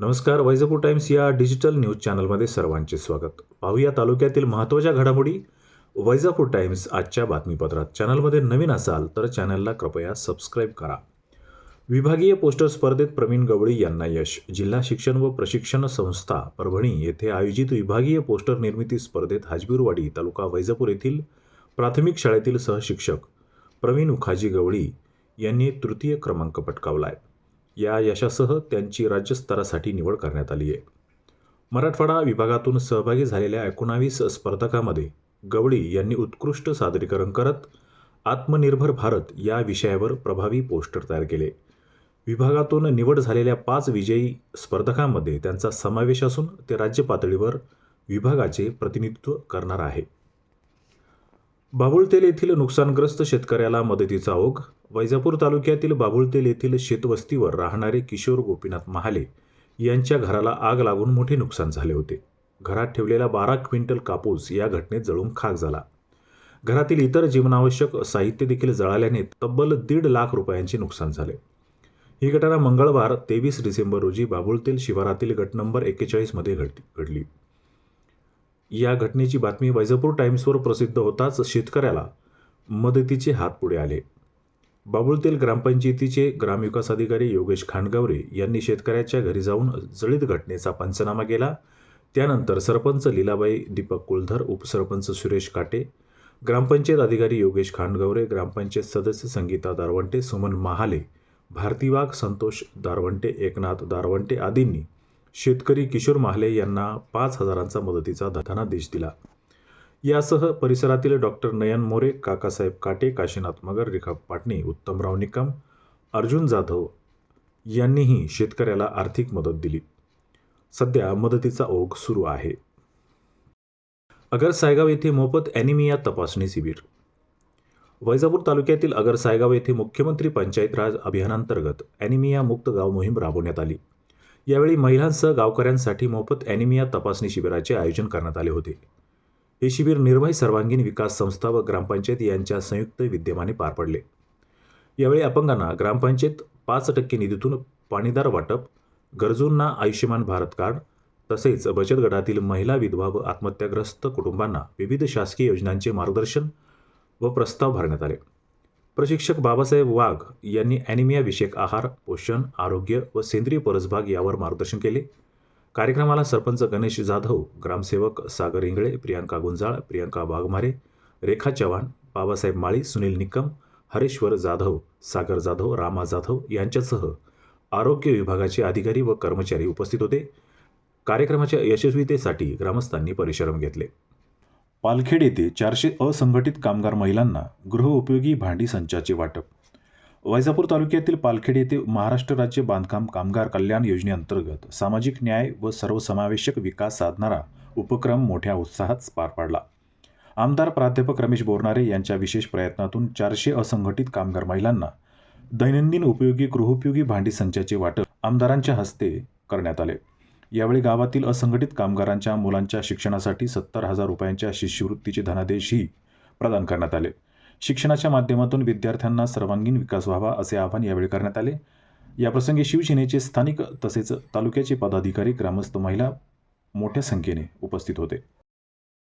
नमस्कार वैजापूर टाइम्स या digital news चॅनलमध्ये सर्वांचे स्वागत. पाहूया तालुक्यातील महत्त्वाच्या घडामोडी. वैजापूर टाइम्स आजच्या बातमीपत्रात. चॅनलमध्ये नवीन असाल तर चॅनलला कृपया सबस्क्राईब करा. विभागीय पोस्टर स्पर्धेत प्रवीण गवळी यांना यश. जिल्हा शिक्षण व प्रशिक्षण संस्था परभणी येथे आयोजित विभागीय पोस्टर निर्मिती स्पर्धेत हाजबीरवाडी तालुका वैजापूर येथील प्राथमिक शाळेतील सहशिक्षक प्रवीण उखाजी गवळी यांनी तृतीय क्रमांक पटकावला आहे या यशासह त्यांची राज्यस्तरासाठी निवड करण्यात आली आहे. मराठवाडा विभागातून सहभागी झालेल्या एकोणावीस स्पर्धकामध्ये गवळी यांनी उत्कृष्ट सादरीकरण करत आत्मनिर्भर भारत या विषयावर प्रभावी पोस्टर तयार केले. विभागातून निवड झालेल्या पाच विजयी स्पर्धकांमध्ये त्यांचा समावेश असून ते राज्य पातळीवर विभागाचे प्रतिनिधित्व करणार आहे. बाबुळतेल येथील नुकसानग्रस्त शेतकऱ्याला मदतीचा ओघ. वैजापूर तालुक्यातील बाबुळतेल येथील शेतवस्तीवर राहणारे किशोर गोपीनाथ महाले यांच्या घराला आग लागून मोठे नुकसान झाले होते. घरात ठेवलेला बारा क्विंटल कापूस या घटनेत जळून खाक झाला. घरातील इतर जीवनावश्यक साहित्य देखील जळाल्याने तब्बल दीड लाख रुपयांचे नुकसान झाले. ही घटना मंगळवार तेवीस डिसेंबर रोजी बाबुळतेल शिवारातील गट नंबर एक्केचाळीसमध्ये घड घडली. या घटनेची बातमी वैजापूर टाइम्सवर प्रसिद्ध होताच शेतकऱ्याला मदतीचे हात पुढे आले. बाबुळतेल ग्रामपंचायतीचे ग्रामविकास अधिकारी योगेश खांडगावरे यांनी शेतकऱ्याच्या घरी जाऊन जळीत घटनेचा पंचनामा केला. त्यानंतर सरपंच लीलाबाई दीपक कुलधर उपसरपंच सुरेश काटे ग्रामपंचायत अधिकारी योगेश खांडगावरे ग्रामपंचायत सदस्य संगीता दारवंटे सुमन महाले भारती वाघ संतोष दारवंटे एकनाथ दारवंटे आदींनी शेतकरी किशोर महाले यांना पाच हजारांचा मदतीचा धनादेश दिला. यासह परिसरातील डॉक्टर नयन मोरे काकासाहेब काटे काशीनाथ मगर रेखा पाटणी उत्तमराव निकम अर्जुन जाधव यांनीही शेतकऱ्याला आर्थिक मदत दिली. सध्या मदतीचा ओघ सुरू आहे. अगर सायगाव येथे मोफत ॲनिमिया तपासणी शिबिर. वैजापूर तालुक्यातील अगर सायगाव येथे मुख्यमंत्री पंचायत राज अभियानांतर्गत ॲनिमिया मुक्त गाव मोहीम राबवण्यात आली. यावेळी महिलांसह गावकऱ्यांसाठी मोफत ॲनिमिया तपासणी शिबिराचे आयोजन करण्यात आले होते. हे शिबिर निर्भय सर्वांगीण विकास संस्था व ग्रामपंचायत यांच्या संयुक्त विद्यमाने पार पडले. यावेळी अपंगांना ग्रामपंचायत पाच टक्के निधीतून पाणीदार वाटप गरजूंना आयुष्यमान भारत कार्ड तसेच बचत गटातील महिला विधवा व आत्महत्याग्रस्त कुटुंबांना विविध शासकीय योजनांचे मार्गदर्शन व प्रस्ताव भरण्यात आले. प्रशिक्षक बाबासाहेब वाघ यांनी ॲनिमिया विषयक आहार पोषण आरोग्य व सेंद्रिय परसबाग यावर मार्गदर्शन केले. कार्यक्रमाला सरपंच गणेश जाधव ग्रामसेवक सागर इंगळे प्रियांका गुंजाळ प्रियांका वाघमारे रेखा चव्हाण बाबासाहेब माळी सुनील निकम हरेश्वर जाधव सागर जाधव रामा जाधव यांच्यासह आरोग्य विभागाचे अधिकारी व कर्मचारी उपस्थित होते. कार्यक्रमाच्या यशस्वीतेसाठी ग्रामस्थांनी परिश्रम घेतले. पालखेड येथे चारशे असंघटित कामगार महिलांना गृहउपयोगी भांडी संचाचे वाटप. वैजापूर तालुक्यातील पालखेड येथे महाराष्ट्र राज्य बांधकाम कामगार कल्याण योजनेअंतर्गत सामाजिक न्याय व सर्वसमावेशक विकास साधणारा उपक्रम मोठ्या उत्साहात पार पाडला. आमदार प्राध्यापक रमेश बोरनारे यांच्या विशेष प्रयत्नातून चारशे असंघटित कामगार महिलांना दैनंदिन उपयोगी गृहोपयोगी भांडी संचाचे वाटप आमदारांच्या हस्ते करण्यात आले. यावेळी गावातील असंघटित कामगारांच्या मुलांच्या शिक्षणासाठी सत्तर हजार रुपयांच्या शिष्यवृत्तीचे धनादेशही प्रदान करण्यात आले. शिक्षणाच्या माध्यमातून विद्यार्थ्यांना सर्वांगीण विकास व्हावा असे आवाहन यावेळी करण्यात आले. याप्रसंगी शिवसेनेचे स्थानिक तसेच तालुक्याचे पदाधिकारी ग्रामस्थ महिला मोठ्या संख्येने उपस्थित होते.